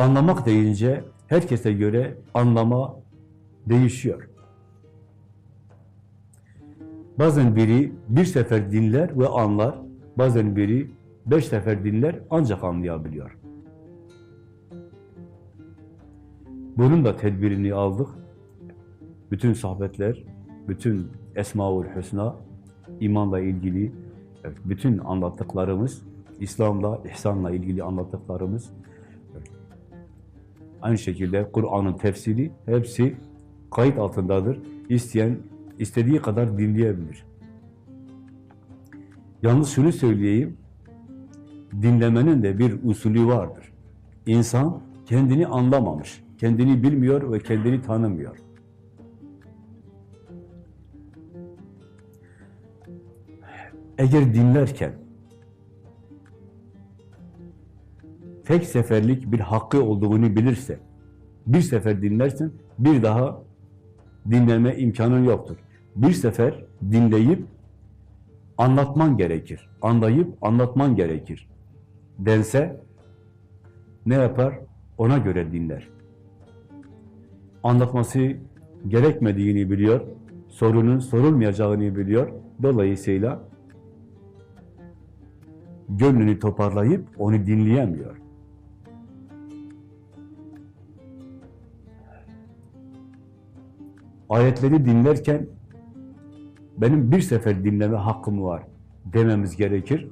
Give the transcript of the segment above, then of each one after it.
Anlamak deyince herkese göre anlama değişiyor. Bazen biri bir sefer dinler ve anlar, bazen biri beş sefer dinler ancak anlayabiliyor. Bunun da tedbirini aldık. Bütün sohbetler, bütün Esma-ül Hüsna, imanla ilgili bütün anlattıklarımız, İslam'la, ihsanla ilgili anlattıklarımız, aynı şekilde Kur'an'ın tefsiri, hepsi kayıt altındadır. İsteyen, istediği kadar dinleyebilir. Yalnız şunu söyleyeyim, dinlemenin de bir usulü vardır. İnsan kendini anlamamış, kendini bilmiyor ve kendini tanımıyor. Eğer dinlerken tek seferlik bir hakkı olduğunu bilirse, bir sefer dinlersin, bir daha dinleme imkanın yoktur. Bir sefer dinleyip anlatman gerekir. Anlayıp anlatman gerekir. Dense ne yapar? Ona göre dinler. Anlatması gerekmediğini biliyor, sorunun sorulmayacağını biliyor. Dolayısıyla gönlünü toparlayıp onu dinleyemiyor. Ayetleri dinlerken benim bir sefer dinleme hakkım var dememiz gerekir.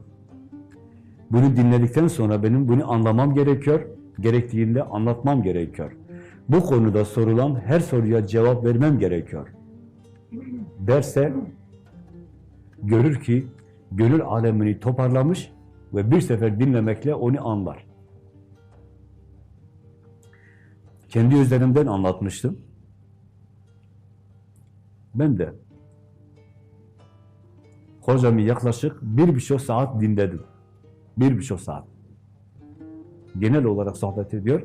Bunu dinledikten sonra benim bunu anlamam gerekiyor. Gerektiğinde anlatmam gerekiyor. Bu konuda sorulan her soruya cevap vermem gerekiyor. Derse görür ki gönül alemini toparlamış ve bir sefer dinlemekle onu anlar. Kendi üzerinden anlatmıştım. Ben de hocamı yaklaşık bir buçuk saat dinledim. Bir buçuk saat. Genel olarak sohbet ediyor.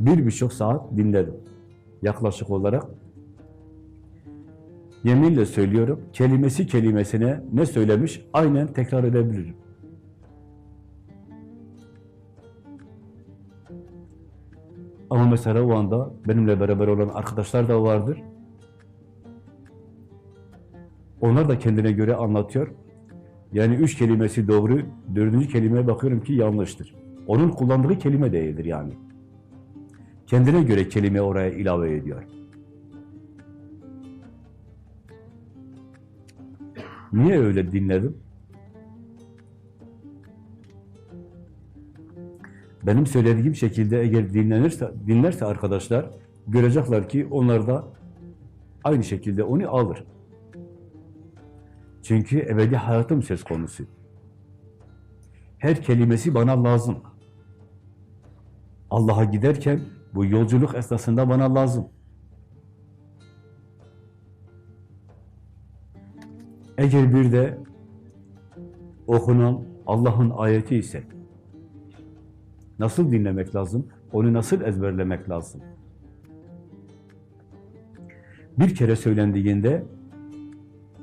Bir buçuk saat dinledim. Yaklaşık olarak. Yeminle söylüyorum, kelimesi kelimesine ne söylemiş aynen tekrar edebilirim. Ama mesela o anda benimle beraber olan arkadaşlar da vardır. Onlar da kendine göre anlatıyor. Yani üç kelimesi doğru, dördüncü kelimeye bakıyorum ki yanlıştır. Onun kullandığı kelime değildir yani. Kendine göre kelime oraya ilave ediyor. Niye öyle dinledim? Benim söylediğim şekilde eğer dinlenirse, dinlerse arkadaşlar, görecekler ki onlar da aynı şekilde onu alır. Çünkü ebedi hayatım söz konusu. Her kelimesi bana lazım. Allah'a giderken bu yolculuk esnasında bana lazım. Eğer bir de okunan Allah'ın ayeti ise nasıl dinlemek lazım? Onu nasıl ezberlemek lazım? Bir kere söylendiğinde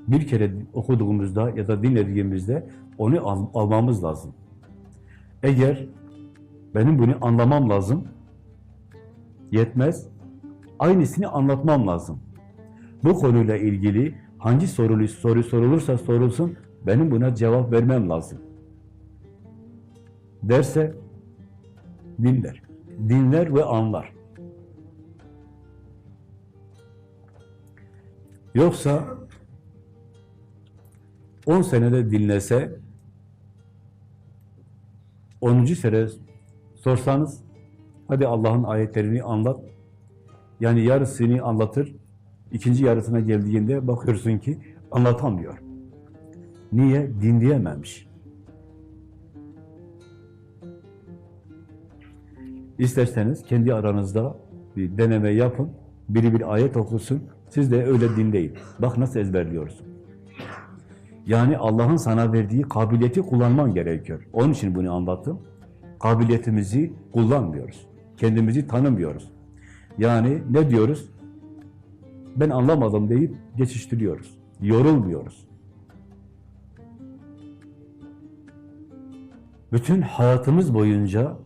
bir kere okuduğumuzda ya da dinlediğimizde onu al almamız lazım. Eğer benim bunu anlamam lazım, yetmez, aynısını anlatmam lazım. Bu konuyla ilgili hangi sorulu, soru sorulursa sorulsun, benim buna cevap vermem lazım. Derse, dinler. Dinler ve anlar. Yoksa 10 senede dinlese 10. sene sorsanız hadi Allah'ın ayetlerini anlat. Yani yarısını anlatır. ikinci yarısına geldiğinde bakıyorsun ki anlatamıyor. Niye? Dinleyememiş. İsterseniz kendi aranızda bir deneme yapın. Biri bir ayet okusun. Siz de öyle dinleyin. Bak nasıl ezberliyorsun. Yani Allah'ın sana verdiği kabiliyeti kullanman gerekiyor. Onun için bunu anlattım. Kabiliyetimizi kullanmıyoruz. Kendimizi tanımıyoruz. Yani ne diyoruz? Ben anlamadım deyip geçiştiriyoruz. Yorulmuyoruz. Bütün hayatımız boyunca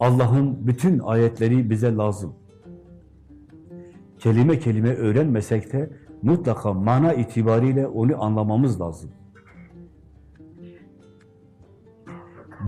Allah'ın bütün ayetleri bize lazım. Kelime kelime öğrenmesek de mutlaka mana itibariyle onu anlamamız lazım.